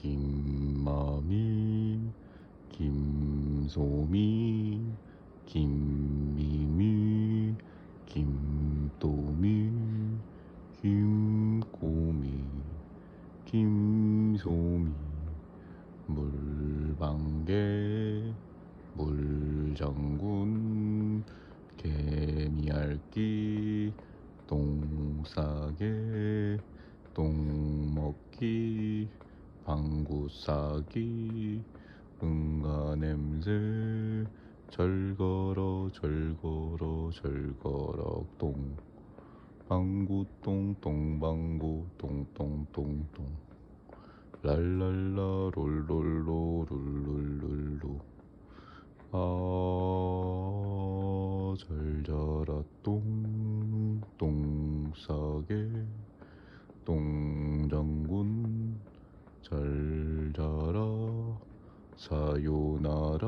김마미 김소미 김미미 김도미 김꼬미 김소미. 물방개 물장군 개미알기 똥싸개 똥먹기 방구싸기 응가 냄새 절거러 절거러 절거러 똥 방구똥 똥방구 똥똥똥똥. 랄랄라 롤롤로 룰룰룰루. 아, 잘 자라 똥, 잘 자라 사요나라.